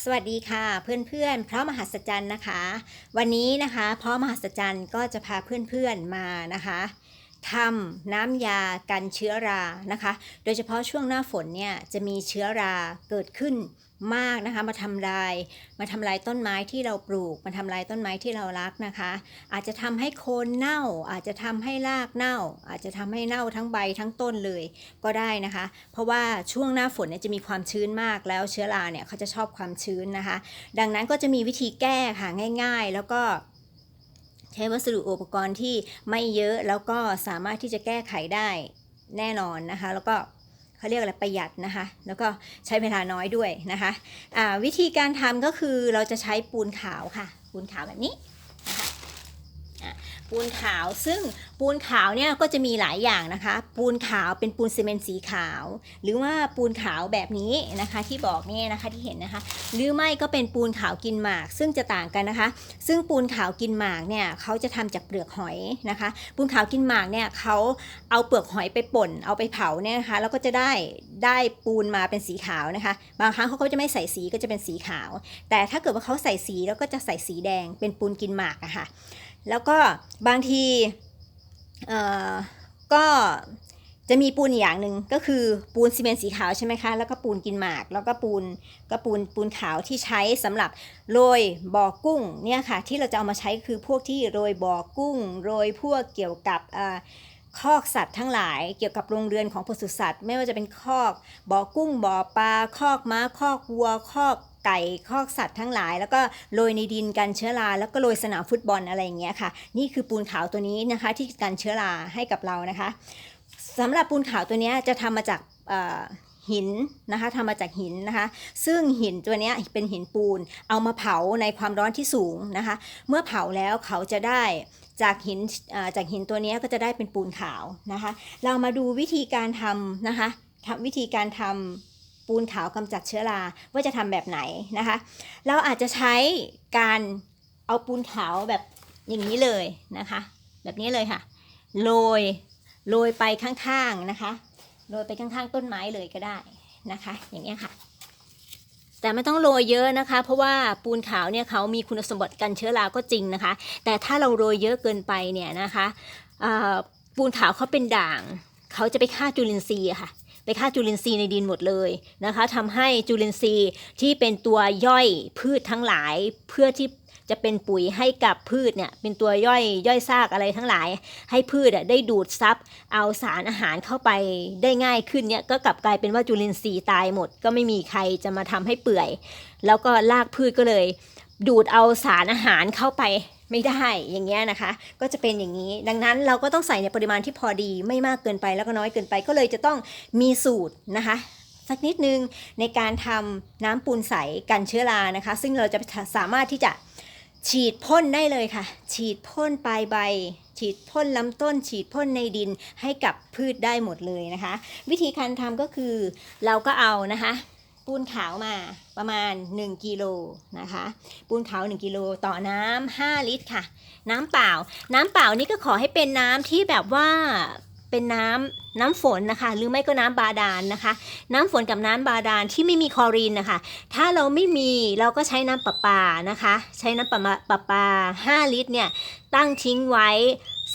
สวัสดีค่ะเพื่อนๆ เพราะมหัศจรรย์นะคะ วันนี้นะคะเพราะมหัศจรรย์ก็จะพาเพื่อนๆมานะคะทำน้ำยากันเชื้อรานะคะ โดยเฉพาะช่วงหน้าฝนเนี่ยจะมีเชื้อราเกิดขึ้น มากนะคะมาทำลาย มาทำลายต้นไม้ที่เราปลูก มาทำลายต้นไม้ที่เรารักนะคะ อาจจะทำให้โคนเน่า อาจจะทำให้รากเน่า อาจจะทำให้เน่าทั้งใบทั้งต้นเลยก็ได้นะคะ เพราะว่าช่วงหน้าฝนเนี่ยจะมีความชื้นมากแล้วเชื้อราเนี่ยเขาจะชอบความชื้นนะคะ ดังนั้นก็จะมีวิธีแก้ค่ะง่าย ๆ แล้วก็ใช้วัสดุอุปกรณ์ที่ไม่เยอะแล้วก็สามารถที่จะแก้ไขได้แน่นอนนะคะ แล้วก็ เขาเรียกอะไรประหยัดนะคะ แล้วก็ใช้เวลาน้อยด้วยนะคะอ่าวิธีการทำก็คือเราจะใช้ปูนขาวค่ะ ปูนขาวแบบนี้นะคะ ปูนขาว ซึ่งปูนขาวเนี่ยก็จะมีหลายอย่างนะคะ ปูนขาวเป็นปูนซีเมนต์สีขาว หรือว่าปูนขาวแบบนี้นะคะ ที่บอกเนี่ยนะคะที่เห็นนะคะ หรือไม่ก็เป็นปูนขาวกินหมาก ซึ่งจะต่างกันนะคะ ซึ่งปูนขาวกินหมากเนี่ยเขาจะทำจากเปลือกหอยนะคะ ปูนขาวกินหมากเนี่ยเขาเอาเปลือกหอยไปป่น เอาไปเผาเนี่ยนะคะแล้วก็จะได้ได้ปูนมาเป็นสีขาวนะคะ บางครั้งเขาก็จะไม่ใส่สีก็จะเป็นสีขาว แต่ถ้าเกิดว่าเขาใส่สีแล้วก็จะใส่สีแดงเป็นปูนกินหมากอะค่ะ แล้วก็บางทีก็จะมีปูนอย่างหนึ่งก็คือปูนซีเมนต์สีขาวใช่ไหมคะ แล้วก็ปูนกินหมาก แล้วก็ปูนก็ปูนปูนขาวที่ใช้สำหรับโรยบ่อกุ้งเนี่ยค่ะที่เราจะเอามาใช้คือพวกที่โรยบ่อกุ้งโรยพวกเกี่ยวกับคอกสัตว์ทั้งหลายเกี่ยวกับโรงเรือนของปศุสัตว์ ไม่ว่าจะเป็นคอกบ่อกุ้งบ่อปลาคอกม้าคอกวัวคอก ไก่คอกสัตว์ทั้งหลาย แล้วก็โรยในดินกันเชื้อราแล้วก็โรยสนามฟุตบอลอะไรอย่างเงี้ยค่ะ นี่คือปูนขาวตัวนี้นะคะ ที่กันเชื้อราให้กับเรานะคะสำหรับปูนขาวตัวนี้จะทำมาจากหินนะคะทำมาจากหินนะคะ ซึ่งหินตัวนี้เป็นหินปูน เอามาเผาในความร้อนที่สูงนะคะ เมื่อเผาแล้วเขาจะได้จากหินจากหินตัวนี้ก็จะได้เป็นปูนขาวนะคะ เรามาดูวิธีการทำนะคะทำวิธีการทำ ปูนขาวกำจัดเชื้อราว่าจะทำแบบไหนนะคะ เราอาจจะใช้การเอาปูนขาวแบบอย่างนี้เลยนะคะ แบบนี้เลยค่ะโรยโรยไปข้างๆนะคะโรยไปข้างๆ ต้นไม้เลยก็ได้นะคะ อย่างเงี้ค่ะ แต่ไม่ต้องโรยเยอะนะคะ เพราะว่าปูนขาวเนี่ยเขามีคุณสมบัติกันเชื้อราก็จริงนะคะ แต่ถ้าเราโรยเยอะเกินไปเนี่ยนะคะปูนขาวเขาเป็นด่างเขาจะไปฆ่าจุลินทรีย์ค่ะ ไปฆ่าจุลินทรีย์ในดินหมดเลยนะคะทำให้จุลินทรีย์ที่เป็นตัวย่อยพืชทั้งหลายเพื่อที่จะเป็นปุ๋ยให้กับพืชเนี่ยเป็นตัวย่อยย่อยซากอะไรทั้งหลาย ให้พืชอะได้ดูดซับเอาสารอาหารเข้าไปได้ง่ายขึ้นเนี่ยก็กลับกลายเป็นว่าจุลินทรีย์ตายหมด ก็ไม่มีใครจะมาทำให้เปื่อย แล้วก็รากพืชก็เลย ดูดเอาสารอาหารเข้าไป ไม่ได้อย่างเงี้ยนะคะ ก็จะเป็นอย่างนี้ ดังนั้นเราก็ต้องใส่ในปริมาณที่พอดีไม่มากเกินไปแล้วก็น้อยเกินไป ก็เลยจะต้องมีสูตรนะคะสักนิดนึงในการทำน้ำปูนใสกันเชื้อรานะคะ ซึ่งเราจะสามารถที่จะฉีดพ่นได้เลยค่ะ ฉีดพ่นปลายใบ ฉีดพ่นลำต้น ฉีดพ่นในดินให้กับพืชได้หมดเลยนะคะ วิธีการทำก็คือเราก็เอานะคะ ปูนขาวมา ประมาณ 1กิโลนะคะ ปูนขาว1กิโลต่อน้ำ5ลิตรค่ะ น้ำเปล่า น้ำเปล่านี่ก็ขอให้เป็นน้ำที่แบบว่าเป็นน้ำน้ำฝนนะคะ หรือไม่ก็น้ำบาดาลนนะคะ น้ำฝนกับน้ำบาดาลที่ไม่มีคลอรีนนะคะ ถ้าเราไม่มีเราก็ใช้น้ำประปานะคะ ใช้น้ำประมาประปา 5 ลิตรเนี่ยตั้งทิ้งไว้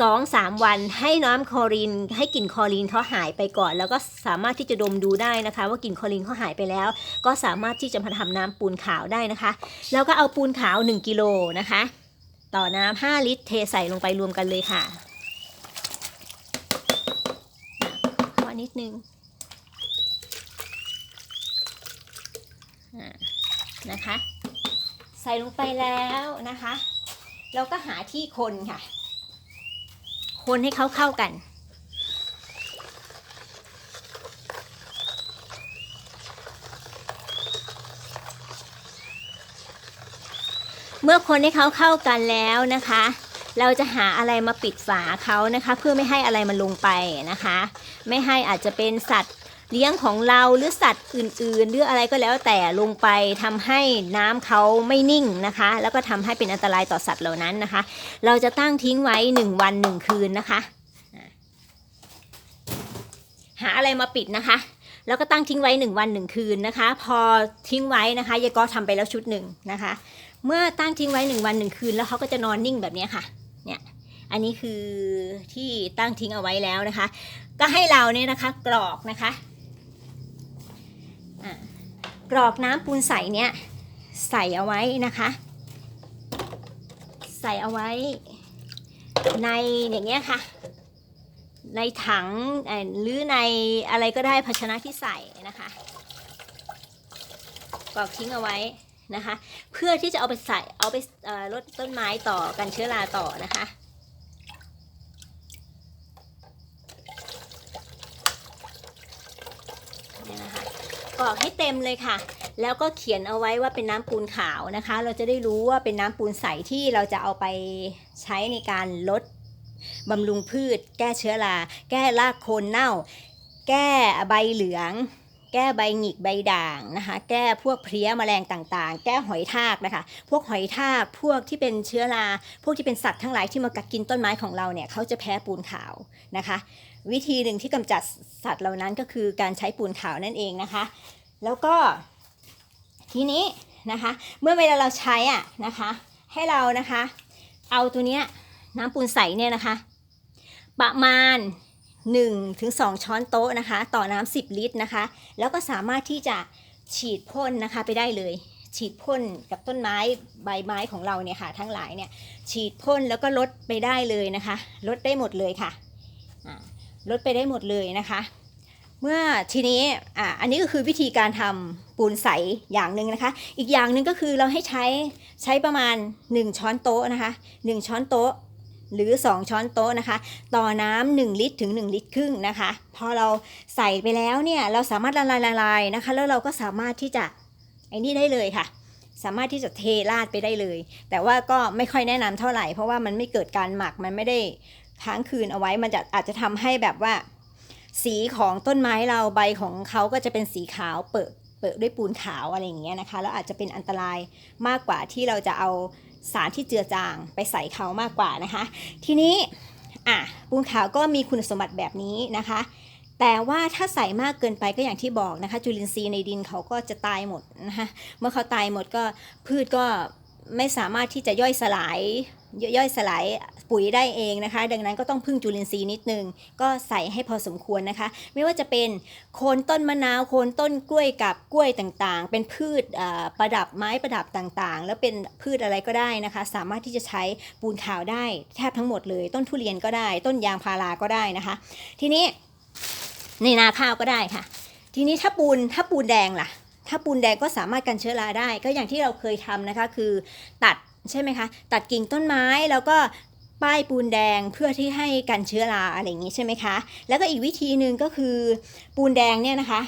2 3วันให้น้ำคลอรีนให้กลิ่นคลอรีนเขาหายไปก่อน แล้วก็สามารถที่จะดมดูได้นะคะ ว่ากลิ่นคลอรีนเขาหายไปแล้ว ก็สามารถที่จะมาทำน้ำปูนขาวได้นะคะ แล้วก็เอาปูนขาว 1 กิโลนะคะ ต่อน้ำ5ลิตรเทใส่ลงไปรวมกันเลยค่ะขอนิดนึงอ่านะคะ ใส่ลงไปแล้วนะคะ เราก็หาที่คนค่ะ คนให้เขาเข้ากัน เมื่อคนให้เขาเข้ากันแล้วนะคะ เราจะหาอะไรมาปิดฝาเขานะคะ เพื่อไม่ให้อะไรมันลงไปนะคะ ไม่ให้อาจจะเป็นสัตว์ เลี้ยงของเราหรือสัตว์อื่นๆหรืออะไรก็แล้วแต่ลงไปทำให้น้ำเขาไม่นิ่งนะคะ แล้วก็ทำให้เป็นอันตรายต่อสัตว์เหล่านั้นนะคะ เราจะตั้งทิ้งไว้ 1 วัน 1 คืนนะคะ หาอะไรมาปิดนะคะแล้วก็ตั้งทิ้งไว้หนึ่งวันหนึ่งคืนนะคะ พอทิ้งไว้นะคะยายก็ทำไปแล้วชุดหนึ่งนะคะ เมื่อตั้งทิ้งไว้หนึ่งวันหนึ่งคืน แล้วเขาก็จะนอนนิ่งแบบนี้ค่ะเนี่ยอันนี้คือที่ตั้งทิ้งเอาไว้แล้วนะคะ ก็ให้เราเนี่ยนะคะกรอกนะคะ กรอกน้ำปูนใสเนี่ยใส่เอาไว้นะคะ ใส่เอาไว้ ในอย่างเงี้ยค่ะ ในถังหรือในอะไรก็ได้ภาชนะที่ใส่นะคะกรอกทิ้งเอาไว้นะคะ เพื่อที่จะเอาไปใส่เอาไปลดต้นไม้ต่อกันเชื้อราต่อนะคะ เนี่ยนะคะ กรอกให้เต็มเลยค่ะ แล้วก็เขียนเอาไว้ว่าเป็นน้ำปูนขาวนะคะ เราจะได้รู้ว่าเป็นน้ำปูนใสที่เราจะเอาไปใช้ในการลดบำรุงพืช แก้เชื้อรา แก้รากโคนเน่า แก้ใบเหลือง แก้ใบหงิกใบด่างนะคะ แก้พวกเพลี้ยแมลงต่างๆ แก้หอยทากนะคะ พวกหอยทากพวกที่เป็นเชื้อรา พวกที่เป็นสัตว์ทั้งหลายที่มากัดกินต้นไม้ของเราเนี่ยเขาจะแพ้ปูนขาวนะคะ วิธีหนึ่งที่กำจัดสัตว์เหล่านั้นก็คือการใช้ปูนขาวนั่นเองนะคะ แล้วก็ทีนี้นะคะ เมื่อเวลาเราใช้อะนะคะ ให้เรานะคะ เอาตัวเนี้ยน้ำปูนใสเนี่ยนะคะ ประมาณ1ถึง2ช้อนโต๊ะนะคะ ต่อน้ำ10 ลิตรนะคะ แล้วก็สามารถที่จะฉีดพ่นนะคะไปได้เลยฉีดพ่นกับต้นไม้ใบไม้ของเราเนี่ยค่ะทั้งหลายเนี่ยฉีดพ่นแล้วก็ลดไปได้เลยนะคะ ลดได้หมดเลยค่ะอ่า ลดไปได้หมดเลยนะคะ เมื่อทีนี้อ่าอันนี้ก็คือวิธีการทำปูนใสอย่างหนึ่งนะคะ อีกอย่างหนึ่งก็คือเราให้ใช้ใช้ประมาณ 1 ช้อนโต๊ะนะคะ 1 ช้อนโต๊ะหรือ 2 ช้อนโต๊ะนะคะ ต่อน้ำ1ลิตรถึง 1 ลิตรครึ่งนะคะ พอเราใส่ไปแล้วเนี่ย เราสามารถละลายละลายนะคะ แล้วเราก็สามารถที่จะไอ้นี่ได้เลยค่ะ สามารถที่จะเทราดไปได้เลย แต่ว่าก็ไม่ค่อยแนะนำเท่าไหร่ เพราะว่ามันไม่เกิดการหมัก มันไม่ได้ ค้างคืนเอาไว้มันจะอาจจะทำให้แบบว่า สีของต้นไม้เราใบของเขาก็จะเป็นสีขาวเปิดเปิดด้วยปูนขาวอะไรอย่างเงี้ยนะคะแล้วอาจจะเป็นอันตรายมากกว่าที่เราจะเอาสารที่เจือจางไปใส่เขามากกว่านะคะ ทีนี้อะปูนขาวก็มีคุณสมบัติแบบนี้นะคะ แต่ว่าถ้าใส่มากเกินไปก็อย่างที่บอกนะคะ จุลินทรีย์ในดินเขาก็จะตายหมดนะคะเมื่อเขาตายหมดก็พืชก็ ไม่สามารถที่จะย่อยสลายย่อยสลายปุ๋ยได้เองนะคะ ดังนั้นก็ต้องพึ่งจุลินทรีย์นิดนึง ก็ใส่ให้พอสมควรนะคะ ไม่ว่าจะเป็นโคนต้นมะนาวโคนต้นกล้วยกับกล้วยต่างๆ เป็นพืชประดับไม้ประดับต่างๆ แล้วเป็นพืชอะไรก็ได้นะคะ สามารถที่จะใช้ปูนขาวได้แทบทั้งหมดเลย ต้นทุเรียนก็ได้ ต้นยางพาราก็ได้นะคะ ทีนี้ในนาข้าวก็ได้ค่ะ ทีนี้ถ้าปูนถ้าปูนแดงล่ะ ถ้าปูนแดงก็สามารถกันเชื้อราได้ ก็อย่างที่เราเคยทำนะคะ คือตัดใช่ไหมคะ ตัดกิ่งต้นไม้แล้วก็ป้ายปูนแดงเพื่อที่ให้กันเชื้อราอะไรอย่างนี้ใช่ไหมคะ แล้วก็อีกวิธีหนึ่งก็คือปูนแดงเนี่ยนะคะ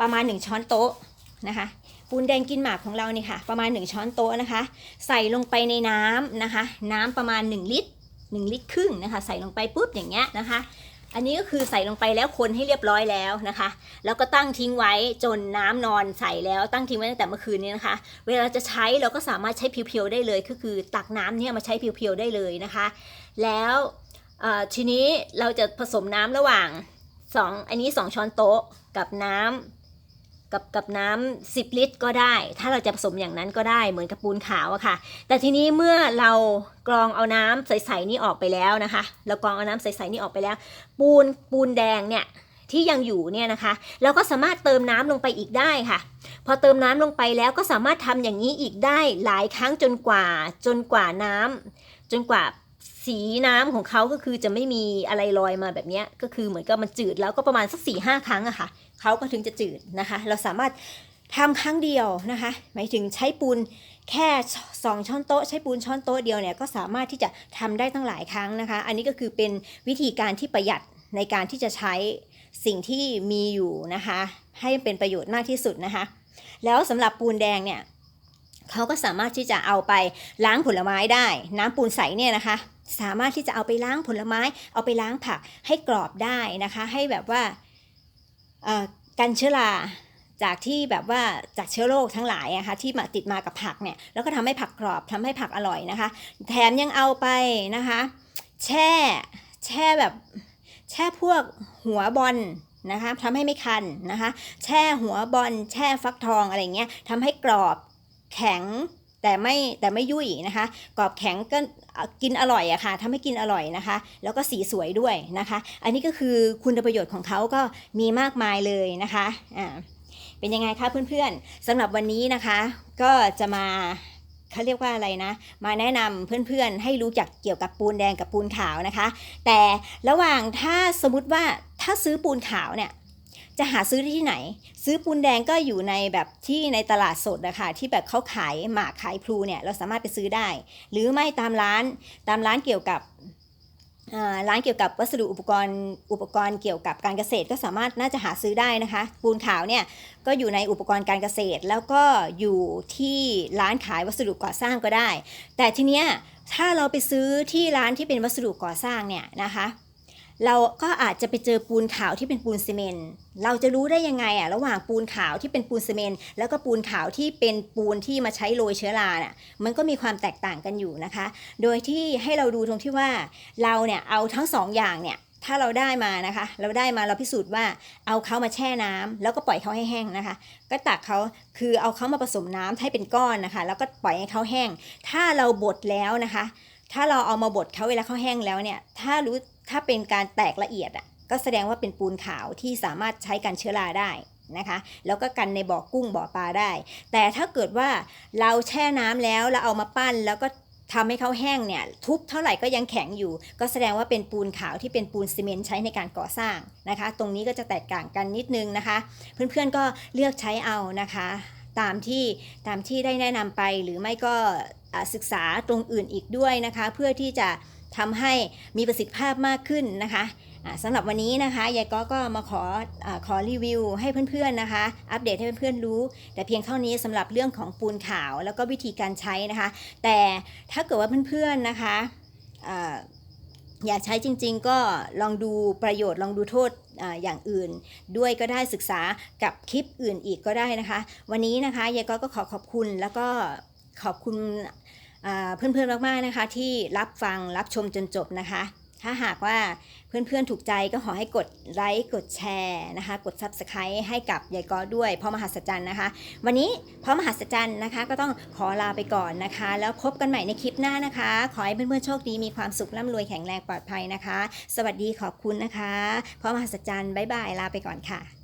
ประมาณ 1 ช้อนโต๊ะนะคะ ปูนแดงกินหมากของเราเนี่ยค่ะ ประมาณ 1 ช้อนโต๊ะนะคะ ใส่ลงไปในน้ำนะคะ น้ำประมาณ 1 ลิตร 1 ลิตรครึ่งนะคะ ใส่ลงไปปุ๊บอย่างเงี้ยนะคะ อันนี้ก็คือใส่ลงไปแล้วคนให้เรียบร้อยแล้วนะคะ แล้วก็ตั้งทิ้งไว้จนน้ำนอนใส่แล้วตั้งทิ้งไว้ตั้งแต่เมื่อคืนนี้นะคะ เวลาจะใช้เราก็สามารถใช้เพียวๆได้เลย ก็คือตักน้ำเนี่ยมาใช้เพียวๆได้เลยนะคะ แล้วทีนี้เราจะผสมน้ำระหว่างสองอันนี้ 2 ช้อนโต๊ะกับน้ำ กับกับน้ำ10 ลิตรก็ได้ ถ้าเราจะผสมอย่างนั้นก็ได้เหมือนกับปูนขาวอะค่ะ แต่ทีนี้เมื่อเรากรองเอาน้ำใสๆนี่ออกไปแล้วนะคะ เรากรองเอาน้ำใสๆนี่ออกไปแล้ว ปูนปูนแดงเนี่ยที่ยังอยู่เนี่ยนะคะเราก็สามารถเติมน้ำลงไปอีกได้ค่ะ พอเติมน้ำลงไปแล้วก็สามารถทำอย่างนี้อีกได้หลายครั้งจนกว่า จนกว่าน้ำจนกว่า สีน้ำของเขาก็คือจะไม่มีอะไรลอยมาแบบนี้ก็คือเหมือนกับมันจืดแล้วก็ประมาณสักสี่ห้าครั้งอะค่ะเขาก็ถึงจะจืดนะคะ เราสามารถทำครั้งเดียวนะคะ หมายถึงใช้ปูนแค่สองช้อนโต๊ะใช้ปูนช้อนโต๊ะเดียวเนี่ยก็สามารถที่จะทำได้ตั้งหลายครั้งนะคะ อันนี้ก็คือเป็นวิธีการที่ประหยัดในการที่จะใช้สิ่งที่มีอยู่นะคะ ให้เป็นประโยชน์มากที่สุดนะคะ แล้วสำหรับปูนแดงเนี่ย เขาก็สามารถที่จะเอาไปล้างผลไม้ได้ น้ำปูนใสเนี่ยนะคะ สามารถที่จะเอาไปล้างผลไม้ เอาไปล้างผักให้กรอบได้นะคะ ให้แบบว่ากันเชื้อราจากที่แบบว่าจากเชื้อโรคทั้งหลายอะคะที่มาติดมากับผักเนี่ยแล้วก็ทำให้ผักกรอบทำให้ผักอร่อยนะคะ แถมยังเอาไปนะคะ แช่แช่แบบแช่พวกหัวบอลนะคะทำให้ไม่คันนะคะ แช่หัวบอลแช่ฟักทองอะไรเงี้ยทำให้กรอบ แข็งแต่ไม่แต่ไม่ยุ่ยนะคะกรอบแข็งก็กินอร่อยอะค่ะทำให้กินอร่อยนะคะ แล้วก็สีสวยด้วยนะคะ อันนี้ก็คือคุณประโยชน์ของเขาก็มีมากมายเลยนะคะอ่าเป็นยังไงคะเพื่อนๆสำหรับวันนี้นะคะ ก็จะมาเขาเรียกว่าอะไรนะ มาแนะนำเพื่อนๆ ให้รู้จักเกี่ยวกับปูนแดงกับปูนขาวนะคะ แต่ระหว่างถ้าสมมติว่าถ้าซื้อปูนขาวเนี่ย จะหาซื้อได้ที่ไหน ซื้อปูนแดงก็อยู่ในแบบที่ในตลาดสดนะคะที่แบบเขาขายหมากขายพลูเนี่ยเราสามารถไปซื้อได้ หรือไม่ตามร้านตามร้านเกี่ยวกับร้านเกี่ยวกับวัสดุอุปกรณ์อุปกรณ์เกี่ยวกับการเกษตรก็สามารถน่าจะหาซื้อได้นะคะปูนขาวเนี่ยก็อยู่ในอุปกรณ์การเกษตร แล้วก็อยู่ที่ร้านขายวัสดุก่อสร้างก็ได้ แต่ทีเนี้ยถ้าเราไปซื้อที่ร้านที่เป็นวัสดุก่อสร้างเนี่ยนะคะ เราก็อาจจะไปเจอปูนขาวที่เป็นปูนซีเมนต์เราจะรู้ได้ยังไงอะระหว่างปูนขาวที่เป็นปูนซีเมนต์แล้วก็ปูนขาวที่เป็นปูนที่มาใช้โรยเชื้อราน่ะมันก็มีความแตกต่างกันอยู่นะคะ โดยที่ให้เราดูตรงที่ว่าเราเนี่ยเอาทั้งสองอย่างเนี่ยถ้าเราได้มานะคะ เราได้มาเราพิสูจน์ว่าเอาเขามาแช่น้ำแล้วก็ปล่อยเขาให้แห้งนะคะ ก็ตักเขาคือเอาเขามาผสมน้ำให้เป็นก้อนนะคะ แล้วก็ปล่อยให้เขาแห้ง ถ้าเราบดแล้วนะคะ ถ้าเราเอามาบดเขาเวลาเขาแห้งแล้วเนี่ย ถ้ารู้ ถ้าเป็นการแตกละเอียดอะก็แสดงว่าเป็นปูนขาวที่สามารถใช้กันเชื้อราได้นะคะ แล้วก็กันในบ่อกุ้งบ่อปลาได้ แต่ถ้าเกิดว่าเราแช่น้ำแล้วแล้วเอามาปั้นแล้วก็ทำให้เขาแห้งเนี่ยทุบเท่าไหร่ก็ยังแข็งอยู่ ก็แสดงว่าเป็นปูนขาวที่เป็นปูนซีเมนต์ใช้ในการก่อสร้างนะคะ ตรงนี้ก็จะแตกต่างกันนิดนึงนะคะ เพื่อนๆก็เลือกใช้เอานะคะ ตามที่ตามที่ได้แนะนำไปหรือไม่ก็ศึกษาตรงอื่นอีกด้วยนะคะ เพื่อที่จะ ทำให้มีประสิทธิภาพมากขึ้นนะคะสำหรับวันนี้นะคะยายก็ก็มาขออขอรีวิวให้เพื่อนๆนะคะ อัปเดตให้เพื่อนๆรู้ แต่เพียงเท่านี้สำหรับเรื่องของปูนขาวแล้วก็วิธีการใช้นะคะ แต่ถ้าเกิดว่าเพื่อนๆนะคะอ่าอยากใช้จริงๆ ก็ลองดูประโยชน์ลองดูโทษออย่างอื่น ด้วยก็ได้ศึกษากับคลิปอื่นอีกก็ได้นะคะ วันนี้นะคะยายก็ก็ขอขอบคุณแล้วก็ขอบคุณ เพื่อนๆมากๆนะคะ ที่รับฟังรับชมจนจบนะคะ ถ้าหากว่าเพื่อนๆถูกใจก็ขอให้กดไลค์กดแชร์นะคะ กด Subscribe ให้กับยายก็ด้วยพราะมหัศจรรย์นะคะ วันนี้พราะมหัศจรรย์นะคะ ก็ต้องขอลาไปก่อนนะคะ แล้วพบกันใหม่ในคลิปหน้านะคะ ขอให้เพื่อนๆโชคดีมีความสุขร่ำรวยแข็งแรงปลอดภัยนะคะ สวัสดีขอบคุณนะคะพราะมหัศจรรย์บ๊ายบายลาไปก่อนค่ะ